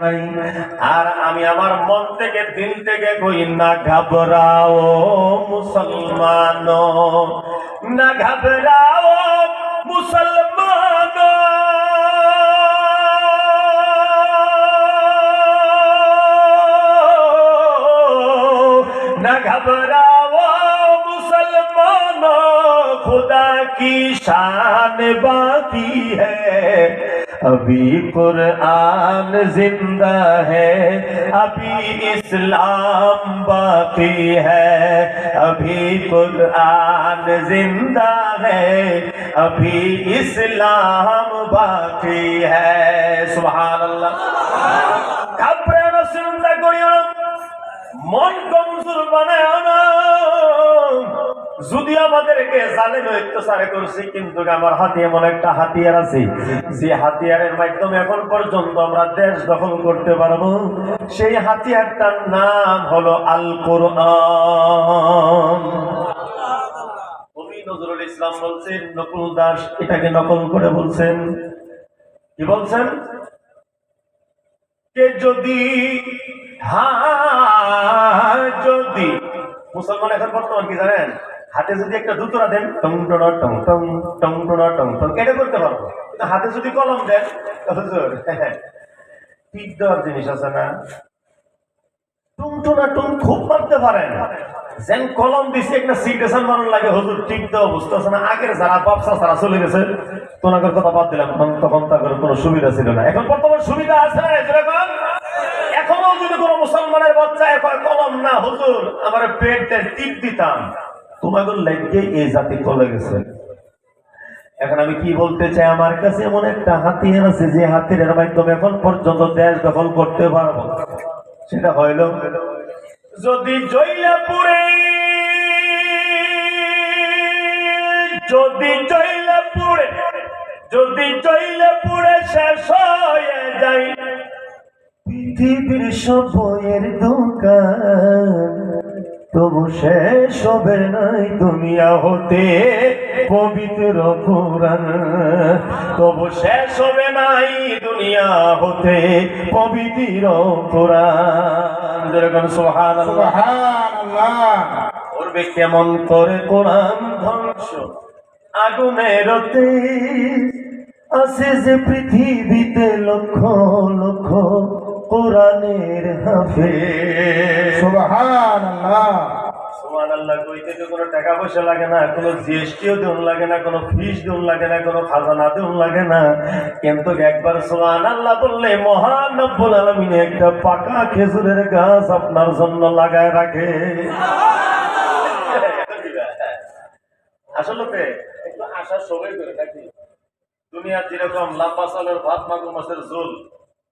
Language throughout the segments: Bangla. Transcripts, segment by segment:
আর আমি আমার মন থেকে দিন থেকে কই না ঘাবরাও মুসলমান না ঘাবড়াও মুসলমান। خدا کی شان باقی ہے۔ ابھی قرآن زندہ ہے، ابھی اسلام باقی ہے۔ ابھی قرآن زندہ ہے، ابھی اسلام باقی ہے۔ سبحان اللہ۔ گھبرانا سنتا کریو মন কমজোর বানায় না যদি আমাদেরকে জালেম অত্যাচার করছে, কিন্তু আমার হাতে এমন একটা হাতিয়ার আছে। যে হাতিয়ারের মাধ্যমে এখন পর্যন্ত আমরা দেশ দখল করতে পারব। সেই হাতিয়ারটার নাম হলো আল কোরআন নজরুল ইসলাম বলছেন, নকুল দাস এটাকে নকল করে বলছেন। কি বলছেন? কে যদি হ্যাঁ যদি, মুসলমান এখন বর্তমান কি জানেন? হাতে যদি একটা দুতরা দেন টং টনা টং টং টং টনা টং টং এটা করতে পারব। কিন্তু হাতে যদি কলম দেন হুজুর, টিক দেওয়ার জিনিস আছে না? টুং টুনা টুং খুব মারতে পারেন। যেন কলম দিছি একটা সিগনেচার মানুষ লাগে হুজুর ঠিক দেওয়া বুঝতেছে না? আগের যারা ব্যবসা যারা চলে গেছে। তোনাদের কথা বাদ দিলাম তখন তাদের কোনো সুবিধা ছিল না। এখন বর্তমান সুবিধা আছে না যেরকম এখনও যদি কোনো মুসলমানের বাচ্চা কলম না হুজুর আমার পেট টিপ দিতাম। তোমাদের লেগে এই জাতি চলে গেছে। এখন আমি কি বলতে চাই, আমার কাছে এমন একটা হাতিয়ার আছে, যে হাতিয়ারের মাধ্যমে এখন পর্যন্ত দেশ দখল করতে পারব। সেটা হইল, যদি জইলা পুরে যদি জইলা পুরে যদি জইলা পুরে শেষ হয়ে যায়, পৃথিবীর সব বইয়ের দোকান। তবু শেষ হবে নাই দুনিয়া হতে পবিত্র কোরআন। তবু শেষ হবে নাই দুনিয়া হতে পবিত্র কোরআন। যেরকম সোহান করবে কেমন করে কোরআন ধ্বংস? আগুনের আছে যে পৃথিবীতে লক্ষ লক্ষ কোরআনের হাফে আল্লাহ কইতে তো কোনো টাকা পয়সা লাগে না কোনো জিএসটিও দেন লাগে না কোনো ফিস দেন লাগে না কোনো খাজানা দেন লাগে না। কিন্তু একবার সুমান আল্লাহ বললে মহান রব্বুল আলামিন একটা পাকা খেজুরের গাছ আপনার জন্য লাগায় রাখে। আসলে একটু আশা সবাই করে নাকি দুনিয়ার যেরকম লম্বা চালের ভাত মাগুর মাছের ঝোল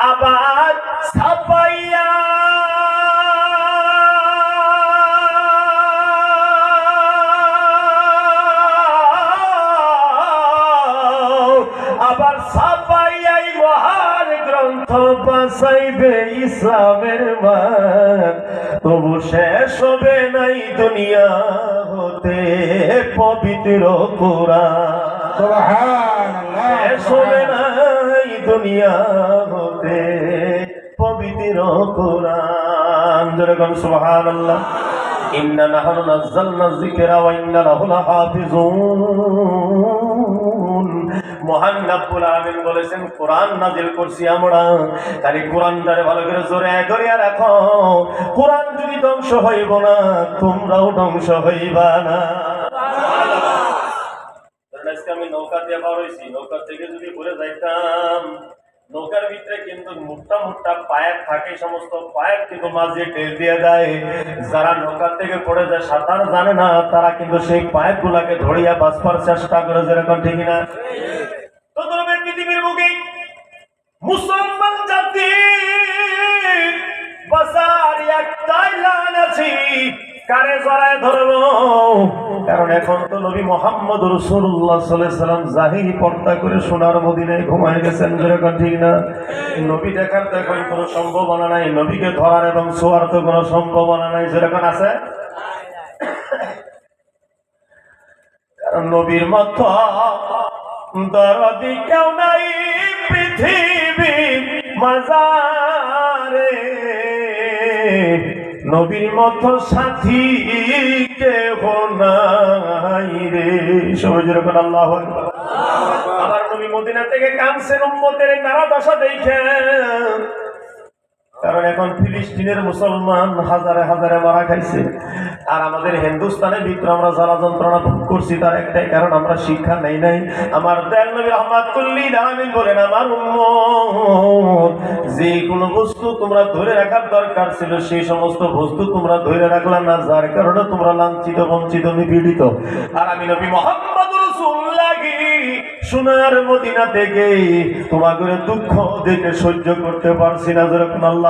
আবার ছাপাইয়া আবার সাপাইয়াই মহান গ্রন্থ বাসাইবে ইসলামের মান। তবু শেষ হবে নাই দুনিয়া হতে পবিত্র কোরআন। শেষ হবে নাই দুনিয়া হতে পবিত্র কোরআন। যেরকম সুবহানাল্লাহ। ইন্না নাহনু নাযালনা যিকরা ওয়া ইন্না লাহু লাহাফিজুন মহান রব্বুল আলামিন বলেছেন, কোরআন নাজিল করছি আমরা। খালি কোরআনটারে ভালো করে জোরে করিয়া রাখো। কোরআন যদি ধ্বংস হইব না, তোমরাও ধ্বংস হইবা না। আজকে আমি নৌকা দিয়ে বার হয়েছি নৌকা থেকে যদি ঘুরে যাইতাম, নৌকার ভিতরে কিন্তু মোটা মোটা পাইপ থাকে সমস্ত পাইপ কিন্তু মাঝে টেল দিয়ে দেয়। যারা নৌকার থেকে পড়ে যায়, সাঁতার জানে না, তারা কিন্তু সেই পাইপ গুলাকে ধরিয়া বাঁচবার চেষ্টা করে, যেরকম ঠিক না পৃথিবীর মুসলমান জাতি বাসার একটাই লাইন আছি, কারে জড়ায় ধরবো? কারণ এখন তো নবী মোহাম্মদ রসুল্লাহ সাল্লাম জাহিরি পর্দা করে সোনার মদিনায় ঘুমায় গেছেন যেরকম ঠিক না? নবী দেখার তো এখন কোনো সম্ভাবনা নাই, নবীকে ধরার এবং শোয়ার তো কোনো সম্ভাবনা নাই যেরকম আছে? নবীর মতো দরদি কেউ নাই পৃথিবী মাজারে। নবীর মতো সাথী কেহ নাই রে। সবাই যেরকম আল্লাহ আবার নবী মদিনা থেকে কানছেন উম্মতের নারা দশা দেখে কারণ এখন ফিলিস্তিনের মুসলমান হাজারে হাজারে মারা খাইছে। আর আমাদের হিন্দুস্তানের ভিতরে আমরা জ্বালা যন্ত্রণা ভোগ করছি, তার একটাই কারণ আমরা শিক্ষা নেই নাই। আমার বলেন, আমার যে কোনো বস্তু তোমরা ধরে রাখার দরকার ছিল সেই সমস্ত বস্তু তোমরা ধরে রাখলা না, যার কারণে তোমরা লাঞ্ছিত, বঞ্চিত, নিপীড়িত। আর আমি নবী মোহাম্মদ সোনার মদিনা থেকে তোমাদের দুঃখ দেখে সহ্য করতে পারছি না, যেরকম আল্লাহ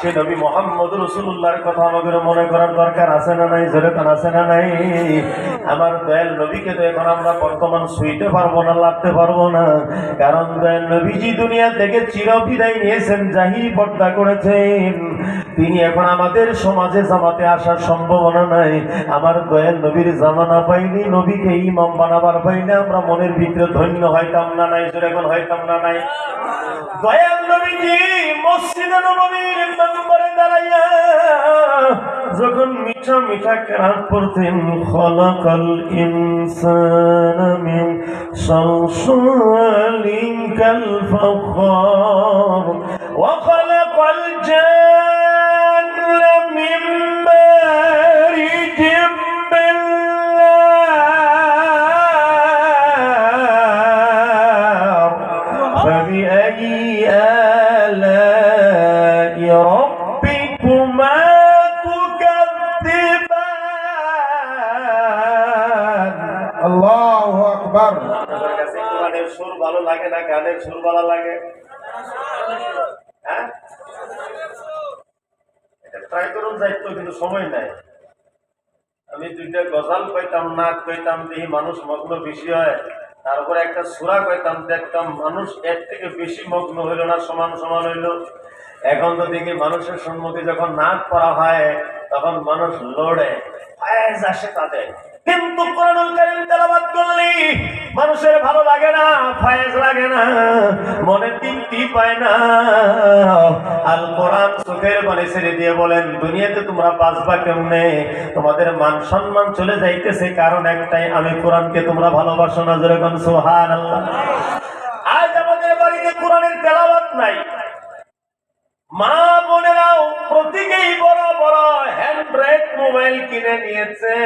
সে নবী মোহাম্মদ রসুল্লাহর কথা আমাদের মনে করার দরকার আছে না নাই? যেরকম আছে না নাই? আমার দয়াল নবীকে তো এখন আমরা বর্তমান শুইতে পারব না লাগতে পারব না। কারণ দয়াল নবীজি দুনিয়া থেকে চির বিদায় নিয়েছেন জাহিরি পর্দা করেছেন। তিনি এখন আমাদের সমাজে জামাতে আসার সম্ভাবনা নাই। আমার দয়াল নবীর জামানা পাইনি, নবীকে ইমাম বানাবার পাইনি। আমরা মনের ভিতরে ধন্য হইতাম না নাই? যেরকম হইতাম না নাই? দয়াল নবীজি মসজিদে شمتك ربرتين خلق الإنسان من صلصال كالفخار وخلق الجان লাগে? হ্যাঁ? ট্রাই করুন কিন্তু সময় নাই। আমি দুইটা গজাল কইতাম দেখি মানুষ মগ্ন বেশি হয়। তারপরে একটা সুরা কইতাম, দেখতাম মানুষ এর থেকে বেশি মগ্ন হইল না, সমান সমান হইল। এখন তো দেখি মানুষের সম্মুখে যখন নাচ করা হয়, তখন মানুষ লড়ে আসে তাদের। কিন্তু মানুষের ভালো লাগে না, ফায়েজ লাগে না মনে তৃপ্তি পায় না। আল কোরআন চোখের পানি ছেড়ে দিয়ে বলেন, দুনিয়াতে তোমরা বাঁচবা কেমনে? তোমাদের মান সম্মান চলে যাইতেছে, কারণ একটাই, আমি কোরআনকে তোমরা ভালোবাসো না যেরকম সোহান আল্লাহ আজ আমাদের বাড়িতে কোরআনের তেলাওয়াত নাই। মা বোনেরাও প্রত্যেকেই বড় বড় হ্যান্ড্রয়েড মোবাইল কিনে নিয়েছে।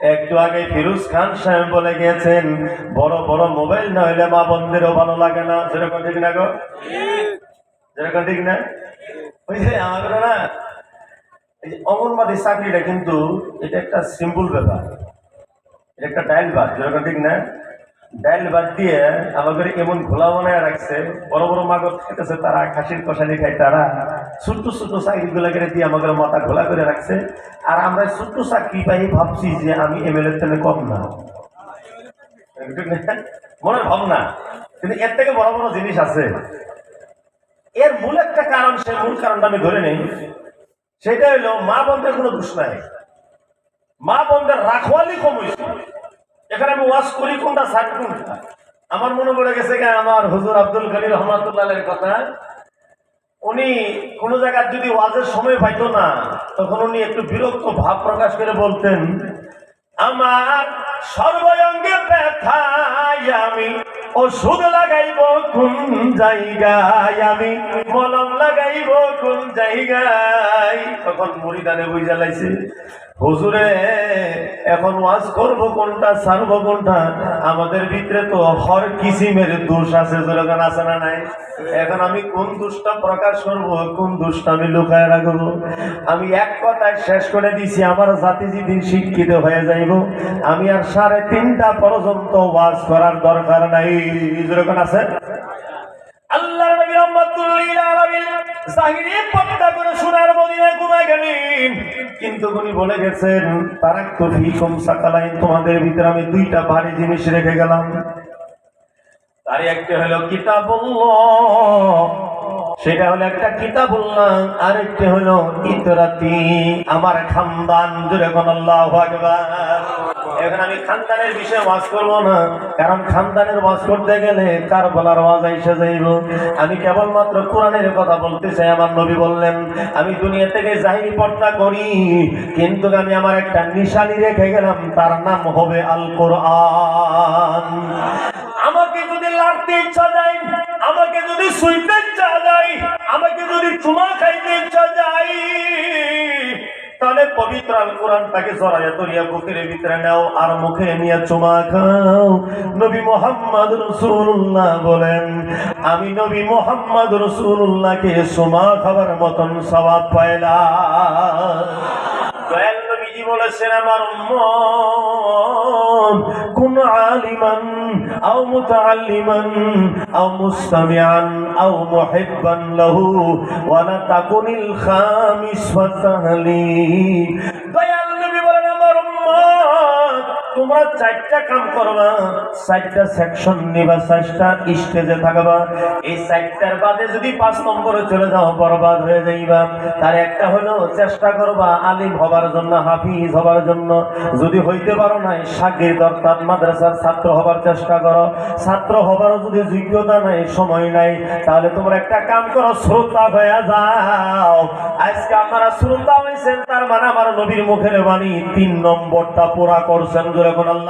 একটু আগে ফিরুজ খান সাহেব বলে গিয়েছেন, বড় বড় মোবাইল না হইলে মা বন্ধেরও ভালো লাগে না। যেরকম ঠিক না গো? যেরকম ঠিক না? ওই যে আমাদের না, এই অঙ্গনবাদী চাকরিটা কিন্তু এটা একটা সিম্পল ব্যাপার। এটা একটা ডাইল বাদ যেরকম ঠিক না? ডাইল বাদ দিয়ে আমাদের এমন ঘোলা বানায় রাখছে, বড় বড় মাগর খেতেছে তারা, খাসির কষানি খায় তারা। ছোট্ট ছোট্ট চাকরি গুলাকে দিয়ে আমাদের মাথা ঘোলা করে রাখছে। আর আমরা ছোট্ট চাকরি পাই ভাবছি যে আমি এমএলএর থেকে কম না। ঠিক না? মনের ভাবনা। কিন্তু এর থেকে বড় বড় জিনিস আছে। এর মূল একটা কারণ, সে মূল কারণটা আমি ধরে নেই। সেটা হলো মা বন্ধের কোনো দোষ নাই। মা বন্ধের রাখওয়ালি কম হয়েছে এখানে আমি ওয়াশ করি, কোনটা সাইড কোনটা? আমার মনে পড়ে গেছে আমার হুজুর আব্দুল কালী রহমাতুল্লাহের কথা। উনি কোনো জায়গায় যদি ওয়াজের সময় পাইতো না, তখন উনি একটু বিরক্ত ভাব প্রকাশ করে বলতেন, আমার সর্বঙ্গে ব্যথায় আমি, ওষুধ লাগাইব কোন জায়গায় আমি, মলম লাগাইব কোন জায়গায়? তখন মরিদানে বুঝা লাইছে। হুজুরে, এখন ওয়াজ করব কোনটা, ছাড়বো কোনটা? আমাদের ভিতরে তো হর কিসিমের দোষ আছে যেরকম আছে না নাই? এখন আমি কোন দোষটা প্রকাশ করব, কোন দোষটা আমি লুকায় রাখব? আমি এক কথায় শেষ করে দিছি, আমার জাতি যেদিন শিক্ষিত হয়ে যাইব, আমি আর সাড়ে তিনটা পর্যন্ত ওয়াজ করার দরকার নাই। যেরকম আছে? আল্লাহ তোমাদের ভিতরে আমি দুইটা ভারী জিনিস রেখে গেলাম। তার একটা হলো কিতাবুল্লাহ। সেটা হলো একটা কিতাবুল্লাহ আর একটা হলো ইতরাতি। আমার খানদান জুড়ে কোন আল্লাহু এখন আমি খানদানের বিষয়ে ওয়াজ করব না। কারণ খানদানের ওয়াজ করতে গেলে কার বলার ওয়াজ এসে যাইব। আমি কেবলমাত্র কোরআনের কথা বলতে চাই, আমার নবী বললেন, আমি দুনিয়া থেকে জাহিরি পর্দা করি, কিন্তু আমি আমার একটা নিশানি রেখে গেলাম, তার নাম হবে আল কোরআন আমাকে যদি লাড়তে ইচ্ছা যায়, আমাকে যদি শুইতে ইচ্ছা যায়, আমাকে যদি চুমা খাইতে ইচ্ছা যায় তাহলে পবিত্র আল কোরআন তাকে জড়াইয়া তরিয়া বুকের ভিতরে নাও আর মুখে নিয়ে চুমা খাও। নবী মোহাম্মদ রসুল্লাহ বলেন, আমি নবী মোহাম্মদ রসুল্লাহকে সুমা খাবার মতন সবাব দয়াল নবীজি বলেছেন, আমার উম্মত কুন আলিমান আও মুতাআল্লিমান আও মুস্তামিআন আও মুহিব্বান লাহু ওয়া লা তাকুনিল খামিস ফাতাহলি দয়াল চারটা কাম করবা চারটা সেকশন নিবা, চারটা স্টেজে থাকবা এই চারটার বাদে যদি পাঁচ নম্বরে চলে যাও, বরবাদ হয়ে যাইবা। তার একটা হলো, চেষ্টা করবা আলিম হবার জন্য, হাফিজ হবার জন্য। যদি হইতে পারো নাই সাগির অর্থাৎ মাদ্রাসার ছাত্র হবার চেষ্টা করো। ছাত্র হবারও যদি যোগ্যতা নাই, সময় নাই, তাহলে তোমরা একটা কাম করো, শ্রোতা হয়ে যাও। আজকে আপনারা শ্রোতা হয়েছেন, তার মানে আমার নবীর মুখের বাণী তিন নম্বরটা পুরা করছেন যখন আল্লাহ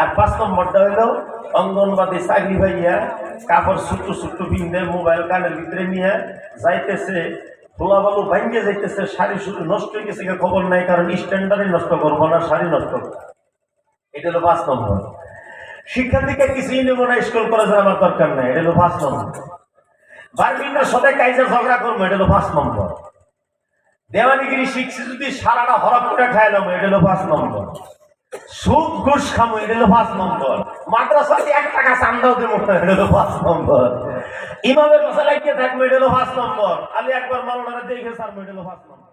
আর পাঁচ নম্বরটা হইল, অঙ্গনবাদী চাকরি ভাইয়া কাপড় ছুট্টু ছুট্টু পিন্ধে, মোবাইল কানের ভিতরে নিয়ে যাইতেছে ধোলা বালু ভাঙ্গে যাইতেছে, শাড়ি শুধু নষ্ট হয়ে গেছে খবর নাই, কারণ স্ট্যান্ডার্ডই নষ্ট করব না, শাড়ি নষ্ট করব। এটা হলো পাঁচ নম্বর। শিক্ষার্থীকে কিছুই নেব না স্কুল কলেজের আমার দরকার নাই, এটা হলো পাঁচ নম্বর। বার্মিনের সাথে কাইজে ঝগড়া করব, এটা হলো পাঁচ নম্বর। দেওয়ানিগিরি শিখছি যদি সারাটা হরপ করে খাইলাম, এটা হলো পাঁচ নম্বর। সুদ ঘুষ খামো, এটা হলো পাঁচ নম্বর। মাদ্রাসাতে এক টাকা চান্দাও দেবো এটা হলো পাঁচ নম্বর। ইমামের মশালাইকে থাকব, এটা হলো পাঁচ নম্বর। আমি একবার মালনারা দেখে সারবো এটা হলো পাঁচ নম্বর।